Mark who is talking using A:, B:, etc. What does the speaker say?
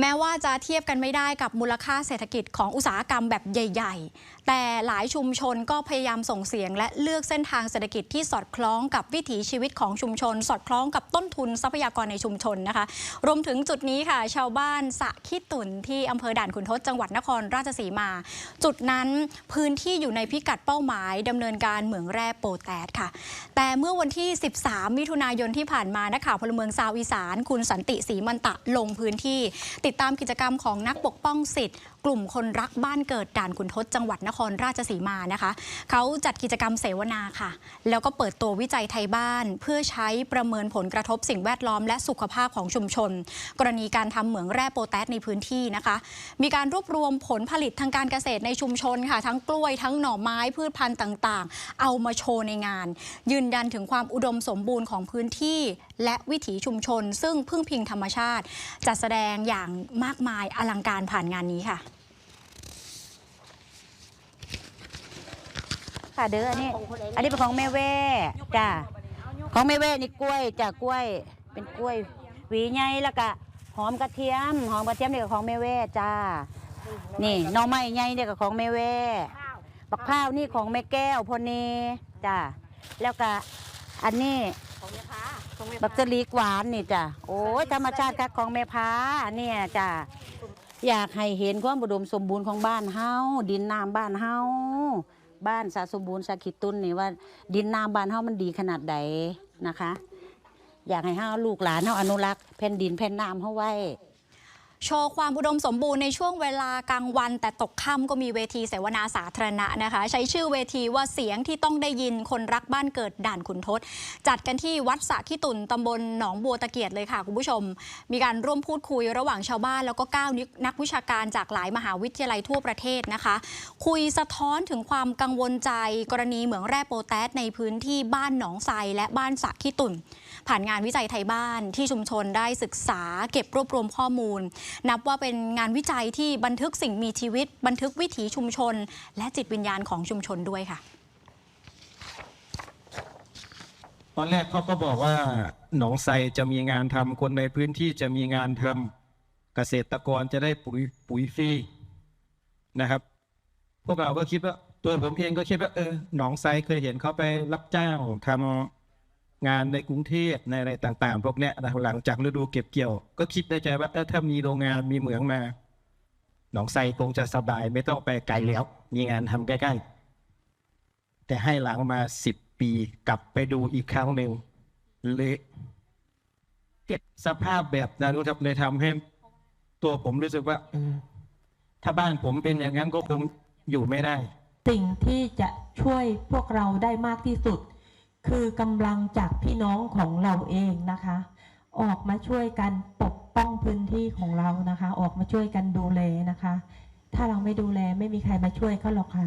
A: แม้ว่าจะเทียบกันไม่ได้กับมูลค่าเศรษฐกิจของอุตสาหกรรมแบบใหญ่ ๆ แต่หลายชุมชนก็พยายามส่งเสียง และเลือกเส้นทางเศรษฐกิจที่สอดคล้องกับวิถีชีวิตของชุมชน สอดคล้องกับต้นทุนทรัพยากรในชุมชนนะคะ รวมถึงจุดนี้ค่ะ ชาวบ้านสะขี้ตุนที่อำเภอด่านขุนทดจังหวัดนครราชสีมา จุดนั้นพื้นที่อยู่ในพิกัดเป้าหมายดำเนินการเหมืองแร่โปแตสค่ะ แต่เมื่อวันที่ 13 มิถุนายนที่ผ่านมานักข่าวพลเมืองชาวอีสาน คุณสันติศรีมันตะลงพื้นที่ติดตามกิจกรรมของนักปกป้องสิทธิ์ กลุ่มคนรักบ้านเกิดด่านขุนทดจังหวัดนครราชสีมานะคะเขาจัดกิจกรรมเสวนาค่ะ แล้วก็เปิดตัววิจัยไทยบ้าน เพื่อใช้ประเมินผลกระทบสิ่งแวดล้อมและสุขภาพของชุมชน กรณีการทำเหมืองแร่โปแตสในพื้นที่นะคะ มีการรวบรวมผลผลิตทางการเกษตรในชุมชนค่ะ ทั้งกล้วยทั้งหน่อไม้พืชพันธุ์ต่างๆ เอามาโชว์ในงาน ยืนยันถึงความอุดมสมบูรณ์ของพื้นที่ และวิถีชุมชน ซึ่งพึ่งพิงธรรมชาติ จัดแสดงอย่างมากมายอลังการผ่านงานนี้ค่ะ
B: ค่ะเด้ออันนี้ อันนี้เป็นของแม่แว่จ้าของแม่แว่นี่กล้วยจ้ากล้วย เป็นกล้วย หวีใหญ่แล้วก็หอมกระเทียมหอมกระเทียมนี่ก็ของแม่แว่จ้า นี่หน่อไม้ใหญ่เนี่ยก็ของแม่แว่บักพร้าวนี่ของแม่แก้วพอนีจ้าแล้วก็อันนี้บักจลีกหวานนี่จ้าโอ้ยธรรมชาติครับของแม่พ้าเนี่ยจ้าอยากให้เห็นความอุดมสมบูรณ์ของบ้านเฮาดินน้ำบ้านเฮา บ้านสาสมบูรณ์สาขิตตุนนี่ว่าดินน้ำบ้านเฮามันดีขนาดใดนะคะ อยากให้เฮาลูกหลานเฮาอนุรักษ์แผ่นดินแผ่นน้ำเฮาไว้
A: โชว์ความอุดมสมบูรณ์ในช่วงเวลากลางวัน แต่ตกค่ำก็มีเวทีเสวนาสาธารณะนะคะ ใช้ชื่อเวทีว่าเสียงที่ต้องได้ยินคนรักบ้านเกิดด่านขุนทดจัดกันที่วัดสะขี้ตุนตำบลหนองบัวตะเกียดเลยค่ะ คุณผู้ชม มีการร่วมพูดคุยระหว่างชาวบ้าน แล้วก็ก้าวนักวิชาการจากหลายมหาวิทยาลัยทั่วประเทศนะคะ คุยสะท้อนถึงความกังวลใจ กรณีเหมืองแร่โปแตสในพื้นที่บ้านหนองไทรและบ้านสะขี้ตุนผ่านงานวิจัยไทยบ้านที่ชุมชนได้ศึกษาเก็บรวบรวมข้อมูลนับว่าเป็นงานวิจัยที่บันทึกสิ่งมีชีวิต บันทึกวิถีชุมชน และจิตวิญญาณของชุมชนด้วยค่ะ
C: ตอนแรกเขาก็บอกว่าหนองไทรจะมีงานทำคนในพื้นที่จะมีงานทำเกษตรกรจะได้ปุ๋ยปุ๋ยฟรีนะครับ พวกเราก็คิดว่าตัวผมเองก็คิดว่าเออหนองไทรเคยเห็นเขาไปรับจ้างทำ งานในกรุงเทพในอะไรต่างๆ พวกเนี้ยหลังจากฤดูเก็บเกี่ยว ก็คิดในใจว่าถ้ามีโรงงานมีเหมืองมา หนองไทรคงจะสบายไม่ต้องไปไกลแล้ว มีงานทำใกล้ๆ แต่ให้หลังมาสิบปีกลับไปดูอีกครั้งหนึ่งเละเก็บสภาพแบบนั้นครับเลยทำให้ตัวผมรู้สึกว่าถ้าบ้านผมเป็นอย่างนั้นก็คงอยู่ไม่ได้
D: สิ่งที่จะช่วยพวกเราได้มากที่สุด คือกำลังจากพี่น้องของเราเองนะคะ ออกมาช่วยกันปกป้องพื้นที่ของเรานะคะ ออกมาช่วยกันดูแลนะคะ ถ้าเราไม่ดูแลไม่มีใครมาช่วยเขาหรอกค่ะ